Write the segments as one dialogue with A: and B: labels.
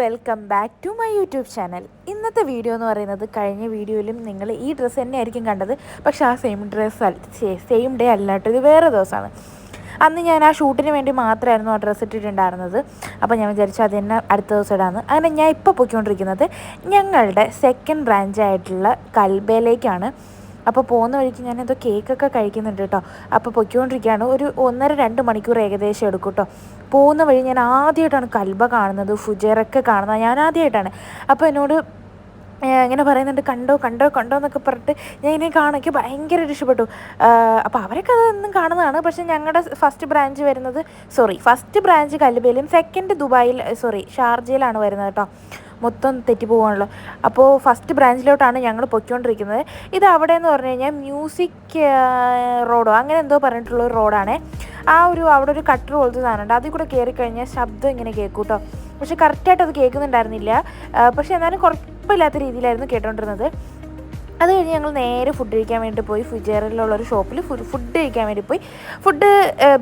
A: Welcome back to my YouTube channel ഇന്നത്തെ video എന്ന് പറയുന്നത് കഴിഞ്ഞ വീഡിയോയിലും നിങ്ങൾ ഈ ഡ്രസ്സ് തന്നെ ആയിരിക്കും കണ്ടത്. പക്ഷേ ആ സെയിം ഡ്രസ്സ് സെയിം ഡേ അല്ല കേട്ടോ ഇത് വേറെ ദിവസമാണ്. അന്ന് ഞാൻ ആ ഷൂട്ടിന് വേണ്ടി മാത്രമായിരുന്നു ആ ഡ്രസ്സ് ഇട്ടിട്ടുണ്ടായിരുന്നത്. അപ്പോൾ ഞാൻ വിചാരിച്ചു അത് തന്നെ അടുത്ത ദിവസം ഇടാമെന്ന് അങ്ങനെ ഞാൻ ഇപ്പോൾ പൊയ്ക്കൊണ്ടിരിക്കുന്നത് ഞങ്ങളുടെ സെക്കൻഡ് ബ്രാഞ്ചായിട്ടുള്ള കൽബയിലേക്കാണ്. അപ്പോൾ പോകുന്ന വഴിക്ക് ഞാൻ എന്തോ കേക്കൊക്കെ കഴിക്കുന്നുണ്ട് കേട്ടോ. അപ്പോൾ പൊയ്ക്കൊണ്ടിരിക്കുകയാണ്. ഒരു ഒന്നര രണ്ട് മണിക്കൂർ ഏകദേശം എടുക്കും കേട്ടോ. പോകുന്ന വഴി ഞാൻ ആദ്യമായിട്ടാണ് കൽബ കാണുന്നത് ഫുജേറൊക്കെ കാണുന്നത്. ഞാൻ ആദ്യമായിട്ടാണ്. അപ്പോൾ എന്നോട് ഇങ്ങനെ പറയുന്നുണ്ട് കണ്ടോ കണ്ടോ കണ്ടോ എന്നൊക്കെ പറഞ്ഞിട്ട് ഞാൻ ഇനി കാണാൻ ഭയങ്കര ഇഷ്ടപ്പെട്ടു. അപ്പോൾ അവരൊക്കെ അതൊന്നും കാണുന്നതാണ്. പക്ഷേ ഞങ്ങളുടെ ഫസ്റ്റ് ബ്രാഞ്ച് വരുന്നത് സോറി ഫസ്റ്റ് ബ്രാഞ്ച് കൽബയിലും സെക്കൻഡ് ദുബായിൽ സോറി ഷാർജയിലാണ് വരുന്നത് കേട്ടോ. മൊത്തം തെറ്റിപ്പോവാണല്ലോ അപ്പോൾ ഫസ്റ്റ് ബ്രാഞ്ചിലോട്ടാണ് ഞങ്ങൾ പൊയ്ക്കൊണ്ടിരിക്കുന്നത്. ഇത് അവിടെ എന്ന് പറഞ്ഞു കഴിഞ്ഞാൽ മ്യൂസിക് റോഡോ അങ്ങനെ എന്തോ പറഞ്ഞിട്ടുള്ള ഒരു റോഡാണേ ആ ഒരു അവിടെ ഒരു കട്ടർ പോലത്തെ സാധനമുണ്ട്. അതിൽ കൂടെ കയറി കഴിഞ്ഞാൽ ശബ്ദം ഇങ്ങനെ കേൾക്കും കേട്ടോ പക്ഷെ കറക്റ്റായിട്ട് അത് കേൾക്കുന്നുണ്ടായിരുന്നില്ല. പക്ഷെ എന്നാലും കുഴപ്പമില്ലാത്ത രീതിയിലായിരുന്നു കേട്ടോണ്ടിരുന്നത്. അത് കഴിഞ്ഞ് ഞങ്ങൾ നേരെ ഫുഡ് കഴിക്കാൻ വേണ്ടി പോയി. ഫുജേറിലുള്ള ഒരു ഷോപ്പിൽ ഫുഡ് കഴിക്കാൻ വേണ്ടി പോയി. ഫുഡ്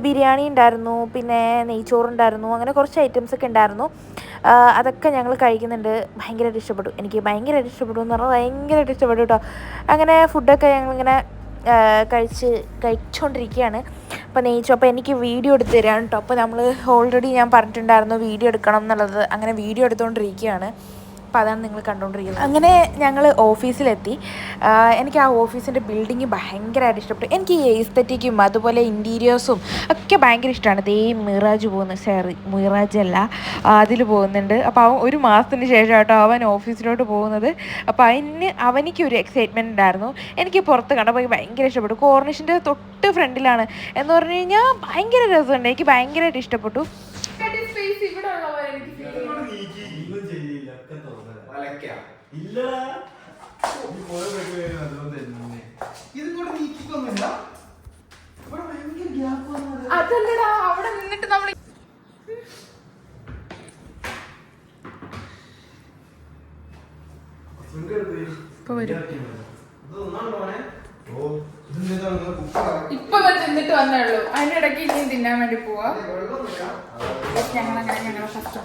A: ബിരിയാണി ഉണ്ടായിരുന്നു. പിന്നെ നെയ്ച്ചോറുണ്ടായിരുന്നു അങ്ങനെ കുറച്ച് ഐറ്റംസ് ഒക്കെ ഉണ്ടായിരുന്നു. അതൊക്കെ ഞങ്ങൾ കഴിക്കുന്നുണ്ട്. ഭയങ്കരമായിട്ട് ഇഷ്ടപ്പെട്ടു. എനിക്ക് ഭയങ്കരമായിട്ട് ഇഷ്ടപ്പെട്ടു എന്ന് പറഞ്ഞാൽ ഭയങ്കരമായിട്ട് ഇഷ്ടപ്പെട്ടു കേട്ടോ. അങ്ങനെ ഫുഡൊക്കെ ഞങ്ങളിങ്ങനെ കഴിച്ച് കഴിച്ചുകൊണ്ടിരിക്കുകയാണ് അപ്പോൾ നെയ്ച്ചു അപ്പോൾ എനിക്ക് വീഡിയോ എടുത്ത് തരാം കേട്ടോ. അപ്പോൾ നമ്മൾ ഓൾറെഡി ഞാൻ പറഞ്ഞിട്ടുണ്ടായിരുന്നു വീഡിയോ എടുക്കണം എന്നുള്ളത്. അങ്ങനെ വീഡിയോ എടുത്തുകൊണ്ടിരിക്കുകയാണ് അപ്പോൾ അതാണ് നിങ്ങൾ കണ്ടുകൊണ്ടിരിക്കുന്നത് അങ്ങനെ ഞങ്ങൾ ഓഫീസിലെത്തി. എനിക്ക് ആ ഓഫീസിന്റെ ബിൽഡിങ് ഭയങ്കരമായിട്ട് ഇഷ്ടപ്പെട്ടു. എനിക്ക് ഈ എസ്തറ്റിക്കും അതുപോലെ ഇന്റീരിയേഴ്സും ഒക്കെ ഭയങ്കര ഇഷ്ടമാണ് ദേ മിറാജ് പോകുന്ന സോറി മിറാജ് അല്ല അതിൽ പോകുന്നുണ്ട്. അപ്പോൾ അവൻ ഒരു മാസത്തിന് ശേഷം കേട്ടോ അവൻ ഓഫീസിലോട്ട് പോകുന്നത്. അപ്പോൾ അതിന് അവനിക്ക് ഒരു എക്സൈറ്റ്മെന്റ് ഉണ്ടായിരുന്നു. എനിക്ക് പുറത്ത് കണ്ടപ്പോൾ ഭയങ്കര ഇഷ്ടപ്പെട്ടു. കോർണിഷിന്റെ തൊട്ട് ഫ്രണ്ടിലാണ്. എന്ന് പറഞ്ഞു കഴിഞ്ഞാൽ ഭയങ്കര രസമുണ്ട്. എനിക്ക് ഭയങ്കരമായിട്ട് ഇഷ്ടപ്പെട്ടു.
B: ഒന്നും ഇല്ലടാ. നീ പോയ വഴി വരെ അതുകൊണ്ട് തന്നെ. ഇതിങ്ങോട്ട് നീക്കിക്കൊന്നുമില്ല. ഇവിടെ ഭയങ്കര ഗ്യാപ്പ് വന്നത്
C: അതല്ലടാ അവിടെ നിന്നിട്ട് നമ്മൾ
B: ഇപ്പൊ വരും?
C: ഇപ്പൊ വന്ന് ഉള്ളൂ. അതിനിടയ്ക്ക് ഇനി തിന്നാൻ വേണ്ടി പോവാ. ഞങ്ങളങ്ങനെ ഞങ്ങളെ ഫസ്റ്റ്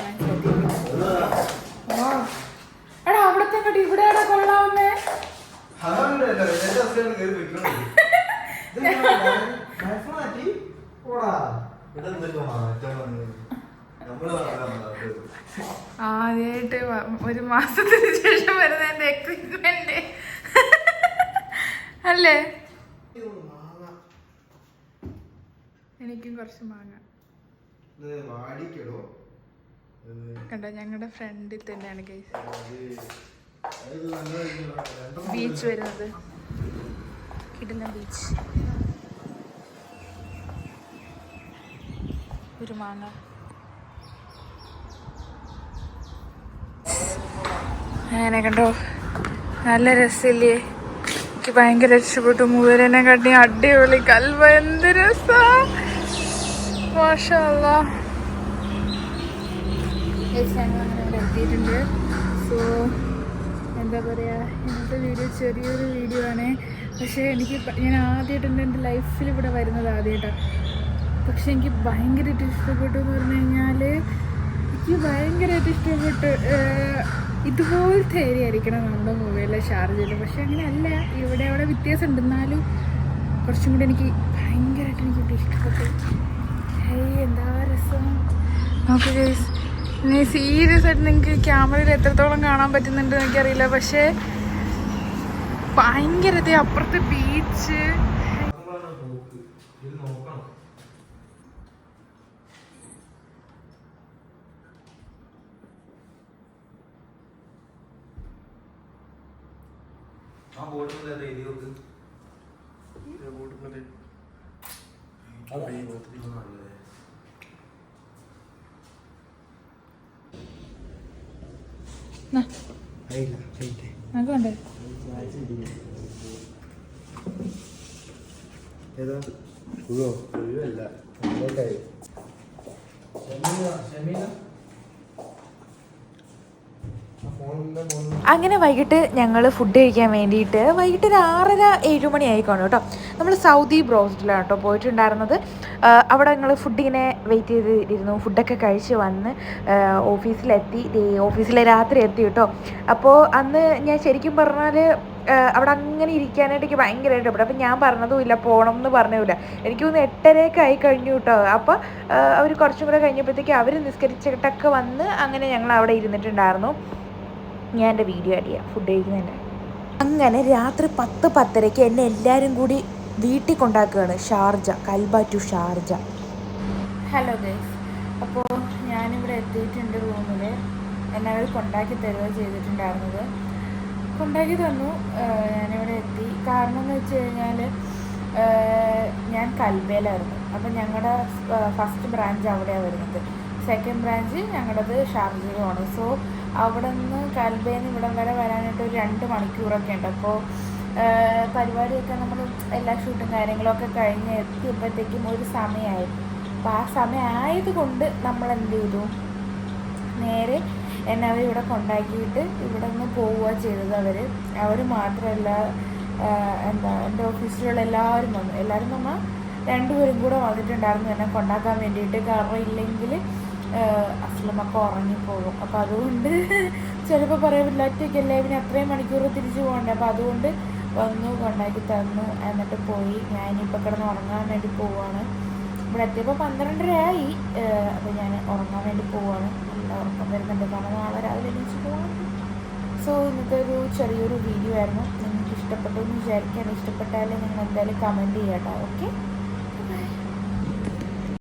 C: ആദ്യമായിട്ട് ഒരു മാസത്തിന് ശേഷം വരുന്ന എന്റെ എക്വിപ്മെന്റ് അല്ലേ. എനിക്കും കുറച്ച് മാങ്ങ. കണ്ട? ഞങ്ങളുടെ ഫ്രണ്ടിൽ തന്നെയാണ് കേസ് ബീച്ച് വരുന്നത്. കിടന്ന ബീച്ച് ഒരു മാങ്ങ. അങ്ങനെ കണ്ടോ? നല്ല രസമില്ലേ? എനിക്ക് ഭയങ്കര ഇഷ്ടപ്പെട്ടു മൂവരനെ കണ്ടി അടിപൊളി. കൽവ എന്ത് രസാ. എത്തിയിട്ടുണ്ട്. സോ എന്താ പറയുക ഇന്നത്തെ വീഡിയോ ചെറിയൊരു വീഡിയോ ആണ്. പക്ഷേ എനിക്ക് ഞാൻ ആദ്യമായിട്ടുണ്ട് എന്റെ ലൈഫിൽ ഇവിടെ വരുന്നത് ആദ്യമായിട്ടാണ് പക്ഷെ എനിക്ക് ഭയങ്കരമായിട്ട് ഇഷ്ടപ്പെട്ടു എന്ന് പറഞ്ഞു കഴിഞ്ഞാൽ എനിക്ക് ഭയങ്കരമായിട്ട് ഇഷ്ടപ്പെട്ടു ഇതുപോലത്തെ ഏരിയ ആയിരിക്കണം നമ്മുടെ മൊബൈലിലെ ഷാർജയിൽ പക്ഷെ അങ്ങനെയല്ല. ഇവിടെ അവിടെ വ്യത്യാസം ഉണ്ട്. എന്നാലും കുറച്ചും കൂടി എനിക്ക് ഭയങ്കരമായിട്ട് എനിക്ക് ഇഷ്ടപ്പെട്ടു. എന്താ രസം? നോക്ക് ഗൈസ് ഇനി സീരിയസ് ആയിട്ട് നിങ്ങൾക്ക് ക്യാമറയിൽ എത്രത്തോളം കാണാൻ പറ്റുന്നുണ്ട് എനിക്കറിയില്ല. പക്ഷേ ഭയങ്കര അപ്പുറത്തെ ബീച്ച്
B: ആ ഏതാ എഴുതി നോക്ക്
C: കണ്ടേ.
B: ഏതാ?
A: അങ്ങനെ വൈകിട്ട് ഞങ്ങൾ ഫുഡ് കഴിക്കാൻ വേണ്ടിയിട്ട് വൈകിട്ട് ഒരു ആറര ഏഴ് മണി ആയിക്കോണം കേട്ടോ. നമ്മൾ സൗദി ബ്രോസ്റ്റിലാണ് കേട്ടോ പോയിട്ടുണ്ടായിരുന്നത്. അവിടെ ഞങ്ങൾ ഫുഡിങ്ങനെ വെയിറ്റ് ചെയ്തിരുന്നു. ഫുഡൊക്കെ കഴിച്ച് വന്ന് ഓഫീസിലെത്തി. ഓഫീസിലെ രാത്രി എത്തി കേട്ടോ. അപ്പോൾ അന്ന് ഞാൻ ശരിക്കും പറഞ്ഞാൽ അവിടെ അങ്ങനെ ഇരിക്കാനായിട്ട് എനിക്ക് ഭയങ്കരമായിട്ട് ഇവിടെ അപ്പം ഞാൻ പറഞ്ഞതും ഇല്ല പോകണം എന്ന് പറഞ്ഞില്ല എനിക്ക് തോന്നുന്നു എട്ടരയൊക്കെ ആയി കഴിഞ്ഞു കേട്ടോ. അപ്പോൾ അവർ കുറച്ചും കൂടെ കഴിഞ്ഞപ്പോഴത്തേക്ക് അവർ നിസ്കരിച്ചിട്ടൊക്കെ വന്ന് അങ്ങനെ ഞങ്ങൾ അവിടെ ഇരുന്നിട്ടുണ്ടായിരുന്നു. ഞാൻ എന്റെ വീഡിയോ ആഡ് ചെയ്യാം. ഫുഡ് കഴിക്കുന്നതിന്റെ അങ്ങനെ രാത്രി പത്ത് പത്തരയ്ക്ക് എന്നെ എല്ലാവരും കൂടി വീട്ടിൽ കൊണ്ടാക്കുകയാണ് Sharjah Kalba to Sharjah. Hello guys അപ്പോൾ ഞാനിവിടെ എത്തിയിട്ടുണ്ട് റൂമിൽ എന്നെ അവർ കൊണ്ടാക്കി തരുക ചെയ്തിട്ടുണ്ടായിരുന്നത്. കൊണ്ടാക്കി തന്നു. ഞാനിവിടെ എത്തി. കാരണം എന്ന് വെച്ച് കഴിഞ്ഞാൽ ഞാൻ കൽബയിലായിരുന്നു. അപ്പം ഞങ്ങളുടെ ഫസ്റ്റ് ബ്രാഞ്ച് അവിടെയാണ് വരുന്നത്. സെക്കൻഡ് ബ്രാഞ്ച് ഞങ്ങളുടേത് ഷാർജയിലുമാണ് സോ അവിടെ നിന്ന് കൽബയിൽ ഇവിടം വരെ വരാനായിട്ട് ഒരു രണ്ട് മണിക്കൂറൊക്കെ ഉണ്ട്. അപ്പോൾ പരിപാടിയൊക്കെ നമ്മൾ എല്ലാ ഷൂട്ടും കാര്യങ്ങളൊക്കെ കഴിഞ്ഞ് എത്തിയപ്പോഴത്തേക്കും ഒരു സമയമായി അപ്പോൾ ആ സമയമായതുകൊണ്ട് നമ്മൾ എന്ത് ചെയ്തു? നേരെ എന്നെ അവർ ഇവിടെ കൊണ്ടാക്കിയിട്ട് ഇവിടെ നിന്ന് പോവുക ചെയ്തത് അവർ അവർ മാത്രമല്ല എന്താ എന്റെ ഓഫീസിലുള്ള എല്ലാവരും വന്നു. എല്ലാവരും വന്നാൽ രണ്ടുപേരും കൂടെ വന്നിട്ടുണ്ടായിരുന്നു എന്നെ കൊണ്ടാക്കാൻ വേണ്ടിയിട്ട്. കാരണം ഇല്ലെങ്കിൽ അസ്ലമൊക്കെ ഉറങ്ങിപ്പോകും. അപ്പോൾ അതുകൊണ്ട് ചിലപ്പോൾ പറയാൻ പറ്റില്ല ഒറ്റയ്ക്കല്ലേ പിന്നെ അത്രയും മണിക്കൂർ തിരിച്ചു പോകണ്ടേ? അപ്പോൾ അതുകൊണ്ട് വന്നു കൊണ്ടാക്കി തന്നു എന്നിട്ട് പോയി. ഞാനിപ്പോൾ കിടന്ന് ഉറങ്ങാൻ വേണ്ടി പോവാണ്. ഇവിടെ എത്തിയപ്പോൾ പന്ത്രണ്ടരയായി. അപ്പോൾ ഞാൻ ഉറങ്ങാൻ വേണ്ടി പോവാണ്. നല്ല ഉറക്കം വരുന്നുണ്ട്. കാരണം നാളെ രാവിലെ എണീച്ച് പോവാണ് സോ ഇന്നത്തെ ഒരു ചെറിയൊരു വീഡിയോ ആയിരുന്നു. നിങ്ങൾക്ക് ഇഷ്ടപ്പെട്ടു എന്ന് വിചാരിക്കാൻ ഇഷ്ടപ്പെട്ടാൽ നിങ്ങൾ എന്തായാലും കമന്റ് ചെയ്യാം കേട്ടോ ഓക്കെ